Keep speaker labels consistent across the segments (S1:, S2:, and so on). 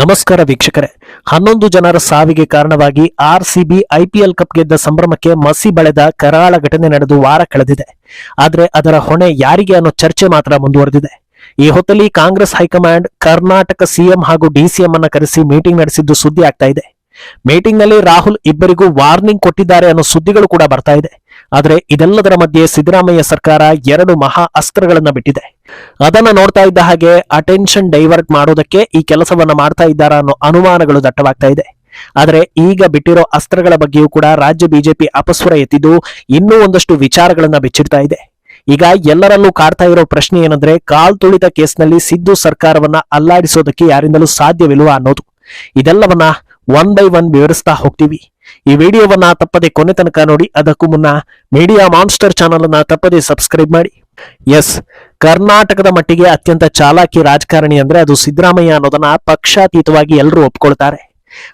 S1: ನಮಸ್ಕಾರ ವೀಕ್ಷಕರೇ. ಹನ್ನೊಂದು ಜನರ ಸಾವಿಗೆ ಕಾರಣವಾಗಿ ಆರ್ಸಿಬಿ ಐಪಿಎಲ್ ಕಪ್ ಗೆದ್ದ ಸಂಭ್ರಮಕ್ಕೆ ಮಸಿ ಬಳೆದ ಕರಾಳ ಘಟನೆ ನಡೆದು ವಾರ ಕಳೆದಿದೆ. ಆದರೆ ಅದರ ಹೊಣೆ ಯಾರಿಗೆ ಅನ್ನೋ ಚರ್ಚೆ ಮಾತ್ರ ಮುಂದುವರೆದಿದೆ. ಈ ಹೊತ್ತಲ್ಲಿ Congress high command, Karnataka CM ಹಾಗೂ ಡಿಸಿಎಂ ಅನ್ನ ಕರೆಸಿ ಮೀಟಿಂಗ್ ನಡೆಸಿದ್ದು ಸುದ್ದಿ ಆಗ್ತಾ ಇದೆ. ಮೀಟಿಂಗ್ನಲ್ಲಿ ರಾಹುಲ್ ಇಬ್ಬರಿಗೂ ವಾರ್ನಿಂಗ್ ಕೊಟ್ಟಿದ್ದಾರೆ ಅನ್ನೋ ಸುದ್ದಿಗಳು ಕೂಡ ಬರ್ತಾ ಇದೆ. ಆದ್ರೆ ಇದೆಲ್ಲದರ ಮಧ್ಯೆ ಸಿದ್ದರಾಮಯ್ಯ ಸರ್ಕಾರ ಎರಡು ಮಹಾ ಅಸ್ತ್ರಗಳನ್ನ ಬಿಟ್ಟಿದೆ. ಅದನ್ನ ನೋಡ್ತಾ ಇದ್ದ ಹಾಗೆ ಅಟೆನ್ಷನ್ ಡೈವರ್ಟ್ ಮಾಡೋದಕ್ಕೆ ಈ ಕೆಲಸವನ್ನ ಮಾಡ್ತಾ ಇದ್ದಾರಾ ಅನ್ನೋ ಅನುಮಾನಗಳು ದಟ್ಟವಾಗ್ತಾ ಇದೆ. ಆದರೆ ಈಗ ಬಿಟ್ಟಿರೋ ಅಸ್ತ್ರಗಳ ಬಗ್ಗೆಯೂ ಕೂಡ ರಾಜ್ಯ ಬಿಜೆಪಿ ಅಪಸ್ವರ ಎತ್ತಿದ್ದು ಇನ್ನೂ ಒಂದಷ್ಟು ವಿಚಾರಗಳನ್ನ ಬಿಚ್ಚಿಡ್ತಾ ಇದೆ. ಈಗ ಎಲ್ಲರಲ್ಲೂ ಕಾಡ್ತಾ ಇರೋ ಪ್ರಶ್ನೆ ಏನಂದ್ರೆ ಕಾಲ್ ತುಳಿತ ಕೇಸ್ನಲ್ಲಿ ಸಿದ್ದು ಸರ್ಕಾರವನ್ನ ಅಲ್ಲಾಡಿಸೋದಕ್ಕೆ ಯಾರಿಂದಲೂ ಸಾಧ್ಯವಿಲ್ವಾ ಅನ್ನೋದು. ಇದೆಲ್ಲವನ್ನ ಒನ್ ಬೈ ಒನ್ ವಿವರಿಸ್ತಾ ಹೋಗ್ತೀವಿ. ಈ ವಿಡಿಯೋವನ್ನ ತಪ್ಪದೆ ಕೊನೆ ತನಕ ನೋಡಿ, ಅದಕ್ಕೂ ಮುನ್ನ ಮೀಡಿಯಾ ಮಾನ್ಸ್ಟರ್ ಚಾನಲ್ ಅನ್ನ ತಪ್ಪದೆ ಸಬ್ಸ್ಕ್ರೈಬ್ ಮಾಡಿ. ಎಸ್ ಕರ್ನಾಟಕದ ಮಟ್ಟಿಗೆ ಅತ್ಯಂತ ಚಾಲಾಕಿ ರಾಜಕಾರಣಿ ಅಂದ್ರೆ ಅದು ಸಿದ್ದರಾಮಯ್ಯ ಅನ್ನೋದನ್ನ ಪಕ್ಷಾತೀತವಾಗಿ ಎಲ್ಲರೂ ಒಪ್ಕೊಳ್ತಾರೆ.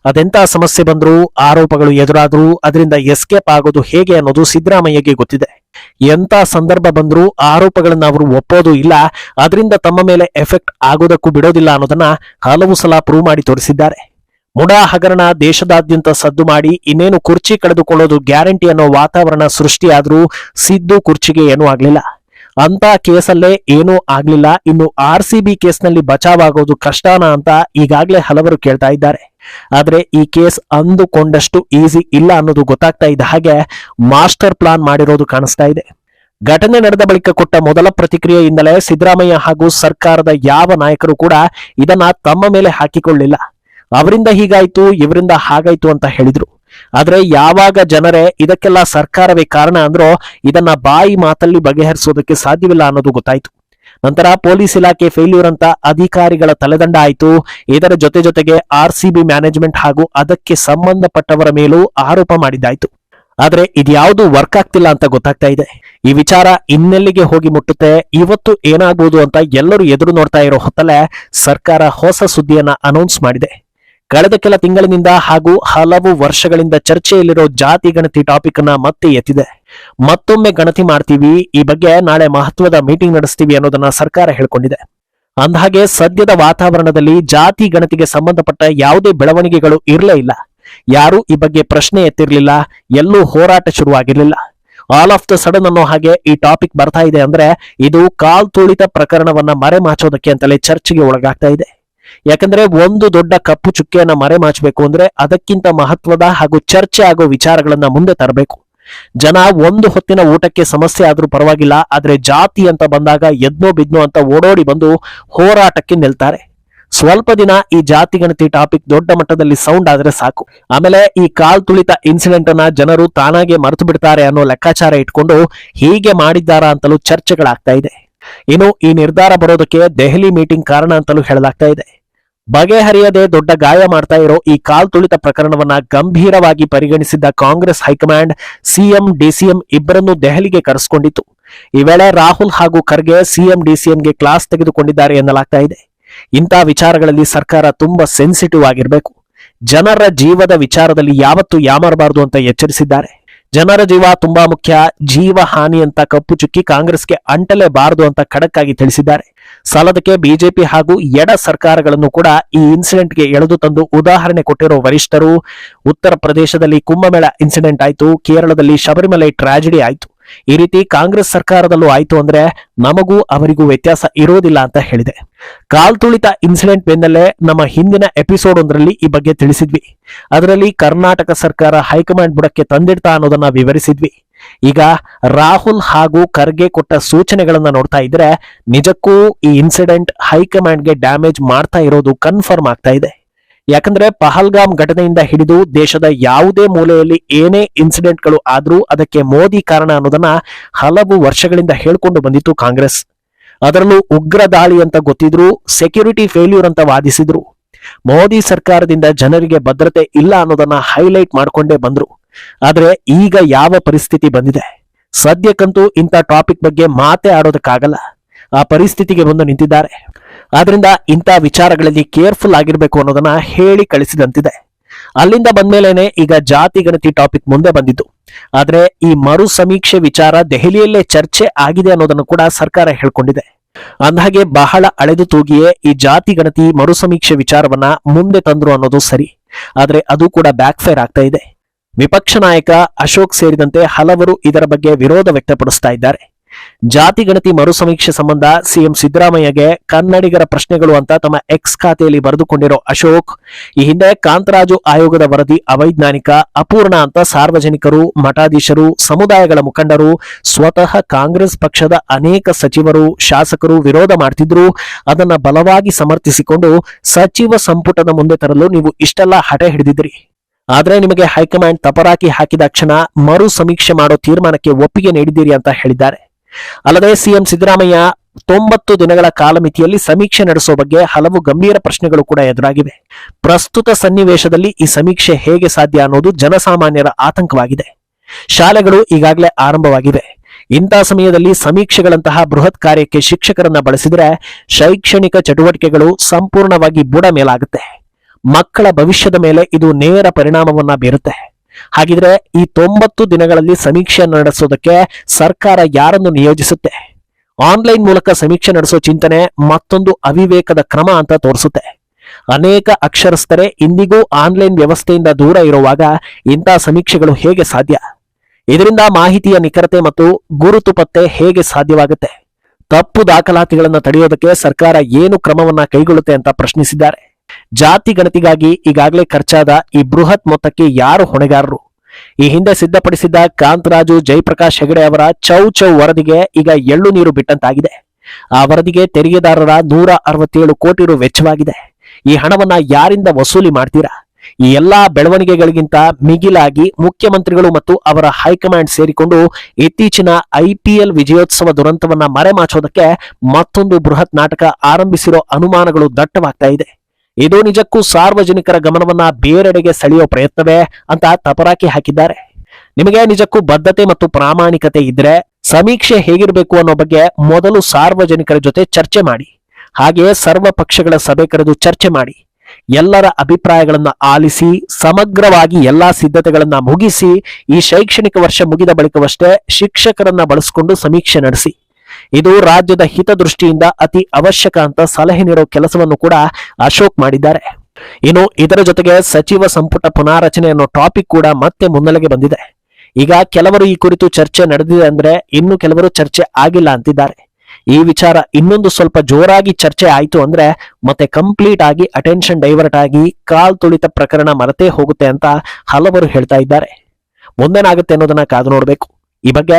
S1: ಅದೆಂತ ಸಮಸ್ಯೆ ಬಂದರೂ, ಆರೋಪಗಳು ಎದುರಾದ್ರೂ, ಅದರಿಂದ ಎಸ್ಕೇಪ್ ಆಗೋದು ಹೇಗೆ ಅನ್ನೋದು ಸಿದ್ದರಾಮಯ್ಯಗೆ ಗೊತ್ತಿದೆ. ಎಂತ ಸಂದರ್ಭ ಬಂದ್ರೂ ಆರೋಪಗಳನ್ನ ಅವರು ಒಪ್ಪೋದು ಇಲ್ಲ, ಅದರಿಂದ ತಮ್ಮ ಮೇಲೆ ಎಫೆಕ್ಟ್ ಆಗೋದಕ್ಕೂ ಬಿಡೋದಿಲ್ಲ ಅನ್ನೋದನ್ನ ಹಲವು ಸಲ ಪ್ರೂವ್ ಮಾಡಿ ತೋರಿಸಿದ್ದಾರೆ. ಮುಡಾ ಹಗರಣ ದೇಶದಾದ್ಯಂತ ಸದ್ದು ಮಾಡಿ ಇನ್ನೇನು ಕುರ್ಚಿ ಕಳೆದುಕೊಳ್ಳೋದು ಗ್ಯಾರಂಟಿ ಅನ್ನೋ ವಾತಾವರಣ ಸೃಷ್ಟಿಯಾದ್ರೂ ಸಿದ್ದು ಕುರ್ಚಿಗೆ ಏನೂ ಆಗ್ಲಿಲ್ಲ. ಅಂತ ಕೇಸಲ್ಲೇ ಏನೂ ಆಗ್ಲಿಲ್ಲ. ಇನ್ನು ಆರ್ ಸಿ ಬಿ ಕೇಸ್ನಲ್ಲಿ ಬಚಾವಾಗೋದು ಕಷ್ಟನಾ ಅಂತ ಈಗಾಗಲೇ ಹಲವರು ಕೇಳ್ತಾ ಇದ್ದಾರೆ. ಆದ್ರೆ ಈ ಕೇಸ್ ಅಂದುಕೊಂಡಷ್ಟು ಈಸಿ ಇಲ್ಲ ಅನ್ನೋದು ಗೊತ್ತಾಗ್ತಾ ಇದ್ದ ಹಾಗೆ ಮಾಸ್ಟರ್ ಪ್ಲಾನ್ ಮಾಡಿರೋದು ಕಾಣಿಸ್ತಾ ಇದೆ. ಘಟನೆ ನಡೆದ ಬಳಿಕ ಕೊಟ್ಟ ಮೊದಲ ಪ್ರತಿಕ್ರಿಯೆಯಿಂದಲೇ ಸಿದ್ದರಾಮಯ್ಯ ಹಾಗೂ ಸರ್ಕಾರದ ಯಾವ ನಾಯಕರು ಕೂಡ ಇದನ್ನ ತಮ್ಮ ಮೇಲೆ ಹಾಕಿಕೊಳ್ಳಿಲ್ಲ. ಅವರಿಂದ ಹೀಗಾಯ್ತು, ಇವರಿಂದ ಹಾಗಾಯ್ತು ಅಂತ ಹೇಳಿದ್ರು. ಆದ್ರೆ ಯಾವಾಗ ಜನರೇ ಇದಕ್ಕೆಲ್ಲ ಸರ್ಕಾರವೇ ಕಾರಣ ಅಂದ್ರೋ ಇದನ್ನ ಬಾಯಿ ಮಾತಲ್ಲಿ ಬಗೆಹರಿಸೋದಕ್ಕೆ ಸಾಧ್ಯವಿಲ್ಲ ಅನ್ನೋದು ಗೊತ್ತಾಯ್ತು. ನಂತರ ಪೊಲೀಸ್ ಇಲಾಖೆ ಫೇಲ್ಯೂರ್ ಅಂತ ಅಧಿಕಾರಿಗಳ ತಲೆದಂಡ ಆಯಿತು. ಇದರ ಜೊತೆ ಜೊತೆಗೆ ಆರ್ ಸಿ ಮ್ಯಾನೇಜ್ಮೆಂಟ್ ಹಾಗೂ ಅದಕ್ಕೆ ಸಂಬಂಧಪಟ್ಟವರ ಮೇಲೂ ಆರೋಪ ಮಾಡಿದ್ದಾಯ್ತು. ಆದ್ರೆ ಇದ್ಯಾವುದು ವರ್ಕ್ ಆಗ್ತಿಲ್ಲ ಅಂತ ಗೊತ್ತಾಗ್ತಾ ಇದೆ. ಈ ವಿಚಾರ ಇನ್ನೆಲ್ಲಿಗೆ ಹೋಗಿ ಮುಟ್ಟುತ್ತೆ, ಇವತ್ತು ಏನಾಗುವುದು ಅಂತ ಎಲ್ಲರೂ ಎದುರು ನೋಡ್ತಾ ಇರೋ ಹೊತ್ತಲೇ ಸರ್ಕಾರ ಹೊಸ ಸುದ್ದಿಯನ್ನ ಅನೌನ್ಸ್ ಮಾಡಿದೆ. ಕಳೆದ ಕೆಲ ತಿಂಗಳಿನಿಂದ ಹಾಗೂ ಹಲವು ವರ್ಷಗಳಿಂದ ಚರ್ಚೆಯಲ್ಲಿರೋ ಜಾತಿ ಗಣತಿ ಟಾಪಿಕ್ ಅನ್ನ ಮತ್ತೆ ಎತ್ತಿದೆ. ಮತ್ತೊಮ್ಮೆ ಗಣತಿ ಮಾಡ್ತೀವಿ. ಈ ಬಗ್ಗೆ ನಾಳೆ ಮಹತ್ವದ ಮೀಟಿಂಗ್ ನಡೆಸ್ತೀವಿ ಅನ್ನೋದನ್ನ ಸರ್ಕಾರ ಹೇಳ್ಕೊಂಡಿದೆ. ಅಂದಹಾಗೆ ಸದ್ಯದ ವಾತಾವರಣದಲ್ಲಿ ಜಾತಿ ಗಣತಿಗೆ ಸಂಬಂಧಪಟ್ಟ ಯಾವುದೇ ಬೆಳವಣಿಗೆಗಳು ಇರಲೇ ಇಲ್ಲ. ಯಾರೂ ಈ ಬಗ್ಗೆ ಪ್ರಶ್ನೆ ಎತ್ತಿರಲಿಲ್ಲ. ಎಲ್ಲೂ ಹೋರಾಟ ಶುರುವಾಗಿರ್ಲಿಲ್ಲ. ಆಲ್ ಆಫ್ ದ ಸಡನ್ ಅನ್ನೋ ಹಾಗೆ ಈ ಟಾಪಿಕ್ ಬರ್ತಾ ಇದೆ ಅಂದ್ರೆ ಇದು ಕಾಲ್ ತುಳಿತ ಪ್ರಕರಣವನ್ನ ಮರೆಮಾಚೋದಕ್ಕೆ ಅಂತಲೇ ಚರ್ಚೆಗೆ ಒಳಗಾಗ್ತಾ ಇದೆ. ಯಾಕಂದ್ರೆ ಒಂದು ದೊಡ್ಡ ಕಪ್ಪು ಚುಕ್ಕೆಯನ್ನ ಮರೆಮಾಚಬೇಕು ಅಂದ್ರೆ ಅದಕ್ಕಿಂತ ಮಹತ್ವದ ಹಾಗೂ ಚರ್ಚೆ ಆಗೋ ವಿಚಾರಗಳನ್ನ ಮುಂದೆ ತರಬೇಕು. ಜನ ಒಂದು ಹೊತ್ತಿನ ಊಟಕ್ಕೆ ಸಮಸ್ಯೆ ಆದ್ರೂ ಪರವಾಗಿಲ್ಲ, ಆದ್ರೆ ಜಾತಿ ಅಂತ ಬಂದಾಗ ಎದ್ನೋ ಬಿದ್ನೋ ಅಂತ ಓಡೋಡಿ ಬಂದು ಹೋರಾಟಕ್ಕೆ ನಿಲ್ತಾರೆ. ಸ್ವಲ್ಪ ದಿನ ಈ ಜಾತಿ ಗಣತಿ ಟಾಪಿಕ್ ದೊಡ್ಡ ಮಟ್ಟದಲ್ಲಿ ಸೌಂಡ್ ಆದ್ರೆ ಸಾಕು. ಆಮೇಲೆ ಈ ಕಾಲ್ ತುಳಿತ ಇನ್ಸಿಡೆಂಟ್ ಅನ್ನ ಜನರು ತಾನಾಗೆ ಮರೆತು ಬಿಡ್ತಾರೆ ಅನ್ನೋ ಲೆಕ್ಕಾಚಾರ ಇಟ್ಕೊಂಡು ಹೀಗೆ ಮಾಡಿದ್ದಾರಾ ಅಂತಲೂ ಚರ್ಚೆಗಳಾಗ್ತಾ ಇದೆ. ಇನ್ನು ಈ ನಿರ್ಧಾರ ಬರೋದಕ್ಕೆ ದೆಹಲಿ ಮೀಟಿಂಗ್ ಕಾರಣ ಅಂತಲೂ ಹೇಳಲಾಗ್ತಾ ಇದೆ. ಬಗೆಹರಿಯದೆ ದೊಡ್ಡ ಗಾಯ ಮಾಡ್ತಾ ಇರೋ ಈ ಕಾಲ್ ತುಳಿತ ಪ್ರಕರಣವನ್ನ ಗಂಭೀರವಾಗಿ ಪರಿಗಣಿಸಿದ್ದ Congress high command, CM, DCM ಇಬ್ಬರನ್ನು ದೆಹಲಿಗೆ ಕರೆಸಿಕೊಂಡಿತ್ತು. ಈ ವೇಳೆ ರಾಹುಲ್ ಹಾಗೂ ಖರ್ಗೆ ಸಿಎಂ, ಡಿಸಿಎಂಗೆ ಕ್ಲಾಸ್ ತೆಗೆದುಕೊಂಡಿದ್ದಾರೆ ಎನ್ನಲಾಗ್ತಾ ಇದೆ. ಇಂಥ ವಿಚಾರಗಳಲ್ಲಿ ಸರ್ಕಾರ ತುಂಬಾ ಸೆನ್ಸಿಟಿವ್ ಆಗಿರಬೇಕು. ಜನರ ಜೀವದ ವಿಚಾರದಲ್ಲಿ ಯಾವತ್ತೂ ಯಾಮರಬಾರದು ಅಂತ ಎಚ್ಚರಿಸಿದ್ದಾರೆ. ಜನರ ಜೀವ ತುಂಬಾ ಮುಖ್ಯ, ಜೀವ ಹಾನಿ ಅಂತ ಕಪ್ಪು ಚುಕ್ಕಿ ಕಾಂಗ್ರೆಸ್ಗೆ ಅಂಟಲೇಬಾರದು ಅಂತ ಖಡಕ್ಕಾಗಿ ತಿಳಿಸಿದ್ದಾರೆ. ಸಾಲದಕ್ಕೆ ಬಿಜೆಪಿ ಹಾಗೂ ಎಡ ಸರ್ಕಾರಗಳನ್ನು ಕೂಡ ಈ ಇನ್ಸಿಡೆಂಟ್ಗೆ ಎಳೆದು ತಂದು ಉದಾಹರಣೆ ಕೊಟ್ಟಿರೋ ವರಿಷ್ಠರು. ಉತ್ತರ ಪ್ರದೇಶದಲ್ಲಿ ಕುಂಭಮೇಳ ಇನ್ಸಿಡೆಂಟ್ ಆಯಿತು, ಕೇರಳದಲ್ಲಿ ಶಬರಿಮಲೆ ಟ್ರಾಜಿಡಿ ಆಯಿತು. ಈ ರೀತಿ ಕಾಂಗ್ರೆಸ್ ಸರ್ಕಾರದಲ್ಲೂ ಆಯಿತು ಅಂದ್ರೆ ನಮಗೂ ಅವರಿಗೂ ವ್ಯತ್ಯಾಸ ಇರೋದಿಲ್ಲ ಅಂತ ಹೇಳಿದೆ. ಕಾಲ್ ತುಳಿತ ಇನ್ಸಿಡೆಂಟ್ ಬೆನ್ನಲ್ಲೇ ನಮ್ಮ ಹಿಂದಿನ ಎಪಿಸೋಡ್ ಒಂದರಲ್ಲಿ ಈ ಬಗ್ಗೆ ತಿಳಿಸಿದ್ವಿ. ಅದರಲ್ಲಿ ಕರ್ನಾಟಕ ಸರ್ಕಾರ ಹೈಕಮಾಂಡ್ ಬುಡಕ್ಕೆ ತಂದಿಡ್ತಾ ಅನ್ನೋದನ್ನ ವಿವರಿಸಿದ್ವಿ. ಈಗ ರಾಹುಲ್ ಹಾಗೂ ಖರ್ಗೆ ಕೊಟ್ಟ ಸೂಚನೆಗಳನ್ನ ನೋಡ್ತಾ ಇದ್ರೆ ನಿಜಕ್ಕೂ ಈ ಇನ್ಸಿಡೆಂಟ್ ಹೈಕಮಾಂಡ್ಗೆ ಡ್ಯಾಮೇಜ್ ಮಾಡ್ತಾ ಇರೋದು ಕನ್ಫರ್ಮ್ ಆಗ್ತಾ ಇದೆ. ಯಾಕಂದ್ರೆ ಪಹಲ್ಗಾಮ್ ಘಟನೆಯಿಂದ ಹಿಡಿದು ದೇಶದ ಯಾವುದೇ ಮೂಲೆಯಲ್ಲಿ ಏನೇ ಇನ್ಸಿಡೆಂಟ್ಗಳು ಆದ್ರೂ ಅದಕ್ಕೆ ಮೋದಿ ಕಾರಣ ಅನ್ನೋದನ್ನ ಹಲವು ವರ್ಷಗಳಿಂದ ಹೇಳ್ಕೊಂಡು ಬಂದಿತ್ತು ಕಾಂಗ್ರೆಸ್. ಅದರಲ್ಲೂ ಉಗ್ರ ದಾಳಿ ಅಂತ ಗೊತ್ತಿದ್ರು ಸೆಕ್ಯೂರಿಟಿ ಫೇಲ್ಯೂರ್ ಅಂತ ವಾದಿಸಿದ್ರು. ಮೋದಿ ಸರ್ಕಾರದಿಂದ ಜನರಿಗೆ ಭದ್ರತೆ ಇಲ್ಲ ಅನ್ನೋದನ್ನ ಹೈಲೈಟ್ ಮಾಡ್ಕೊಂಡೇ ಬಂದ್ರು. ಆದ್ರೆ ಈಗ ಯಾವ ಪರಿಸ್ಥಿತಿ ಬಂದಿದೆ? ಸದ್ಯಕ್ಕಂತೂ ಇಂಥ ಟಾಪಿಕ್ ಬಗ್ಗೆ ಮಾತೇ ಆಡೋದಕ್ಕಾಗಲ್ಲ. ಆ ಪರಿಸ್ಥಿತಿಗೆ ಬಂದು ನಿಂತಿದ್ದಾರೆ. ಆದ್ರಿಂದ ಇಂಥ ವಿಚಾರಗಳಲ್ಲಿ ಕೇರ್ಫುಲ್ ಆಗಿರ್ಬೇಕು ಅನ್ನೋದನ್ನ ಹೇಳಿ ಕಳಿಸಿದಂತಿದೆ. ಅಲ್ಲಿಂದ ಬಂದ್ಮೇಲೆನೆ ಈಗ ಜಾತಿ ಗಣತಿ ಟಾಪಿಕ್ ಮುಂದೆ ಬಂದಿದ್ದು. ಆದ್ರೆ ಈ ಮರು ಸಮೀಕ್ಷೆ ವಿಚಾರ ದೆಹಲಿಯಲ್ಲೇ ಚರ್ಚೆ ಆಗಿದೆ ಅನ್ನೋದನ್ನು ಕೂಡ ಸರ್ಕಾರ ಹೇಳ್ಕೊಂಡಿದೆ. ಅಂದಹಾಗೆ ಬಹಳ ಅಳೆದು ತೂಗಿಯೇ ಈ ಜಾತಿ ಗಣತಿ ಮರು ಸಮೀಕ್ಷೆ ವಿಚಾರವನ್ನ ಮುಂದೆ ತಂದ್ರು ಅನ್ನೋದು ಸರಿ. ಆದ್ರೆ ಅದು ಕೂಡ ಬ್ಯಾಕ್ ಫೈರ್ ಆಗ್ತಾ ಇದೆ. ವಿಪಕ್ಷ ನಾಯಕ ಅಶೋಕ್ ಸೇರಿದಂತೆ ಹಲವರು ಇದರ ಬಗ್ಗೆ ವಿರೋಧ ವ್ಯಕ್ತಪಡಿಸ್ತಾ ಇದ್ದಾರೆ. ಜಾತಿ ಗಣತಿ ಮರುಸಮೀಕ್ಷೆ ಸಂಬಂಧ ಸಿಎಂ ಸಿದ್ದರಾಮಯ್ಯಗೆ ಕನ್ನಡಿಗರ ಪ್ರಶ್ನೆಗಳು ಅಂತ ತಮ್ಮ ಎಕ್ಸ್ ಖಾತೆಯಲ್ಲಿ ಬರೆದುಕೊಂಡಿರೋ ಅಶೋಕ್, ಈ ಹಿಂದೆ ಕಾಂತರಾಜು ಆಯೋಗದ ವರದಿ ಅವೈಜ್ಞಾನಿಕ, ಅಪೂರ್ಣ ಅಂತ ಸಾರ್ವಜನಿಕರು, ಮಠಾಧೀಶರು, ಸಮುದಾಯಗಳ ಮುಖಂಡರು, ಸ್ವತಃ ಕಾಂಗ್ರೆಸ್ ಪಕ್ಷದ ಅನೇಕ ಸಚಿವರು, ಶಾಸಕರು ವಿರೋಧ ಮಾಡ್ತಿದ್ರು. ಅದನ್ನ ಬಲವಾಗಿ ಸಮರ್ಥಿಸಿಕೊಂಡು ಸಚಿವ ಸಂಪುಟದ ಮುಂದೆ ತರಲು ನೀವು ಇಷ್ಟೆಲ್ಲ ಹಠ ಹಿಡಿದಿದ್ರಿ. ಆದ್ರೆ ನಿಮಗೆ ಹೈಕಮಾಂಡ್ ತಪರಾಕಿ ಹಾಕಿದ ಕ್ಷಣ ಮರು ಸಮೀಕ್ಷೆ ಮಾಡೋ ತೀರ್ಮಾನಕ್ಕೆ ಒಪ್ಪಿಗೆ ನೀಡಿದ್ದೀರಿ ಅಂತ ಹೇಳಿದ್ದಾರೆ. ಅಲ್ಲದೆ ಸಿಎಂ ಸಿದ್ದರಾಮಯ್ಯ ತೊಂಬತ್ತು ದಿನಗಳ ಕಾಲಮಿತಿಯಲ್ಲಿ ಸಮೀಕ್ಷೆ ನಡೆಸುವ ಬಗ್ಗೆ ಹಲವು ಗಂಭೀರ ಪ್ರಶ್ನೆಗಳು ಕೂಡ ಎದುರಾಗಿವೆ. ಪ್ರಸ್ತುತ ಸನ್ನಿವೇಶದಲ್ಲಿ ಈ ಸಮೀಕ್ಷೆ ಹೇಗೆ ಸಾಧ್ಯ ಅನ್ನೋದು ಜನಸಾಮಾನ್ಯರ ಆತಂಕವಾಗಿದೆ. ಶಾಲೆಗಳು ಈಗಾಗಲೇ ಆರಂಭವಾಗಿವೆ. ಇಂತಹ ಸಮಯದಲ್ಲಿ ಸಮೀಕ್ಷೆಗಳಂತಹ ಬೃಹತ್ ಕಾರ್ಯಕ್ಕೆ ಶಿಕ್ಷಕರನ್ನ ಬಳಸಿದರೆ ಶೈಕ್ಷಣಿಕ ಚಟುವಟಿಕೆಗಳು ಸಂಪೂರ್ಣವಾಗಿ ಬುಡ ಮೇಲಾಗುತ್ತೆ. ಮಕ್ಕಳ ಭವಿಷ್ಯದ ಮೇಲೆ ಇದು ನೇರ ಪರಿಣಾಮವನ್ನ ಬೀರುತ್ತೆ. ಹಾಗಿದ್ರೆ ಈ ತೊಂಬತ್ತು ದಿನಗಳಲ್ಲಿ ಸಮೀಕ್ಷೆ ನಡೆಸೋದಕ್ಕೆ ಸರ್ಕಾರ ಯಾರನ್ನು ನಿಯೋಜಿಸುತ್ತೆ? ಆನ್ಲೈನ್ ಮೂಲಕ ಸಮೀಕ್ಷೆ ನಡೆಸೋ ಚಿಂತನೆ ಮತ್ತೊಂದು ಅವಿವೇಕದ ಕ್ರಮ ಅಂತ ತೋರಿಸುತ್ತೆ. ಅನೇಕ ಅಕ್ಷರಸ್ಥರೇ ಇಂದಿಗೂ ಆನ್ಲೈನ್ ವ್ಯವಸ್ಥೆಯಿಂದ ದೂರ ಇರುವಾಗ ಇಂಥ ಸಮೀಕ್ಷೆಗಳು ಹೇಗೆ ಸಾಧ್ಯ? ಇದರಿಂದ ಮಾಹಿತಿಯ ನಿಖರತೆ ಮತ್ತು ಗುರುತು ಪತ್ತೆ ಹೇಗೆ ಸಾಧ್ಯವಾಗುತ್ತೆ? ತಪ್ಪು ದಾಖಲಾತಿಗಳನ್ನು ತಡೆಯೋದಕ್ಕೆ ಸರ್ಕಾರ ಏನು ಕ್ರಮವನ್ನ ಕೈಗೊಳ್ಳುತ್ತೆ ಅಂತ ಪ್ರಶ್ನಿಸಿದ್ದಾರೆ. ಜಾತಿ ಗಣತಿಗಾಗಿ ಈಗಾಗಲೇ ಖರ್ಚಾದ ಈ ಬೃಹತ್ ಮೊತ್ತಕ್ಕೆ ಯಾರು ಹೊಣೆಗಾರರು? ಈ ಹಿಂದೆ ಸಿದ್ಧಪಡಿಸಿದ್ದ ಕಾಂತರಾಜು ಜಯಪ್ರಕಾಶ್ ಹೆಗಡೆ ಅವರ ಚೌ ಚೌ ವರದಿಗೆ ಈಗ ಎಳ್ಳು ನೀರು ಬಿಟ್ಟಂತಾಗಿದೆ. ಆ ವರದಿಗೆ ತೆರಿಗೆದಾರರ ನೂರ ಅರವತ್ತೇಳು ಕೋಟಿ ರು ವೆಚ್ಚವಾಗಿದೆ. ಈ ಹಣವನ್ನ ಯಾರಿಂದ ವಸೂಲಿ ಮಾಡ್ತೀರಾ? ಈ ಎಲ್ಲಾ ಬೆಳವಣಿಗೆಗಳಿಗಿಂತ ಮಿಗಿಲಾಗಿ ಮುಖ್ಯಮಂತ್ರಿಗಳು ಮತ್ತು ಅವರ ಹೈಕಮಾಂಡ್ ಸೇರಿಕೊಂಡು ಇತ್ತೀಚಿನ ಐಪಿಎಲ್ ವಿಜಯೋತ್ಸವ ದುರಂತವನ್ನ ಮರೆಮಾಚೋದಕ್ಕೆ ಮತ್ತೊಂದು ಬೃಹತ್ ನಾಟಕ ಆರಂಭಿಸಿರೋ ಅನುಮಾನಗಳು ದಟ್ಟವಾಗ್ತಾ ಇದೆ. ಇದು ನಿಜಕ್ಕೂ ಸಾರ್ವಜನಿಕರ ಗಮನವನ್ನ ಬೇರೆಡೆಗೆ ಸೆಳೆಯೋ ಪ್ರಯತ್ನವೇ ಅಂತ ತಪರಾಕಿ ಹಾಕಿದ್ದಾರೆ. ನಿಮಗೆ ನಿಜಕ್ಕೂ ಬದ್ಧತೆ ಮತ್ತು ಪ್ರಾಮಾಣಿಕತೆ ಇದ್ರೆ ಸಮೀಕ್ಷೆ ಹೇಗಿರಬೇಕು ಅನ್ನೋ ಬಗ್ಗೆ ಮೊದಲು ಸಾರ್ವಜನಿಕರ ಜೊತೆ ಚರ್ಚೆ ಮಾಡಿ. ಹಾಗೆಯೇ ಸರ್ವ ಪಕ್ಷಗಳ ಸಭೆ ಕರೆದು ಚರ್ಚೆ ಮಾಡಿ. ಎಲ್ಲರ ಅಭಿಪ್ರಾಯಗಳನ್ನ ಆಲಿಸಿ, ಸಮಗ್ರವಾಗಿ ಎಲ್ಲಾ ಸಿದ್ಧತೆಗಳನ್ನ ಮುಗಿಸಿ, ಈ ಶೈಕ್ಷಣಿಕ ವರ್ಷ ಮುಗಿದ ಬಳಿಕವಷ್ಟೇ ಶಿಕ್ಷಕರನ್ನ ಬಳಸಿಕೊಂಡು ಸಮೀಕ್ಷೆ ನಡೆಸಿ. ಇದು ರಾಜ್ಯದ ಹಿತದೃಷ್ಟಿಯಿಂದ ಅತಿ ಅವಶ್ಯಕ ಅಂತ ಸಲಹೆ ನೀಡೋ ಕೆಲಸವನ್ನು ಕೂಡ ಅಶೋಕ್ ಮಾಡಿದ್ದಾರೆ. ಇನ್ನು ಇದರ ಜೊತೆಗೆ ಸಚಿವ ಸಂಪುಟ ಪುನಾರಚನೆ ಅನ್ನೋ ಟಾಪಿಕ್ ಕೂಡ ಮತ್ತೆ ಮುನ್ನೆಲೆಗೆ ಬಂದಿದೆ. ಈಗ ಕೆಲವರು ಈ ಕುರಿತು ಚರ್ಚೆ ನಡೆದಿದೆ ಅಂದ್ರೆ ಇನ್ನು ಕೆಲವರು ಚರ್ಚೆ ಆಗಿಲ್ಲ ಅಂತಿದ್ದಾರೆ. ಈ ವಿಚಾರ ಇನ್ನೊಂದು ಸ್ವಲ್ಪ ಜೋರಾಗಿ ಚರ್ಚೆ ಆಯಿತು ಅಂದ್ರೆ ಮತ್ತೆ ಕಂಪ್ಲೀಟ್ ಆಗಿ ಅಟೆನ್ಷನ್ ಡೈವರ್ಟ್ ಆಗಿ ಕಾಲ್ ತುಳಿತ ಪ್ರಕರಣ ಮರೆತೇ ಹೋಗುತ್ತೆ ಅಂತ ಹಲವರು ಹೇಳ್ತಾ ಇದ್ದಾರೆ. ಮುಂದೇನಾಗುತ್ತೆ ಅನ್ನೋದನ್ನ ಕಾದು ನೋಡಬೇಕು. ಈ ಬಗ್ಗೆ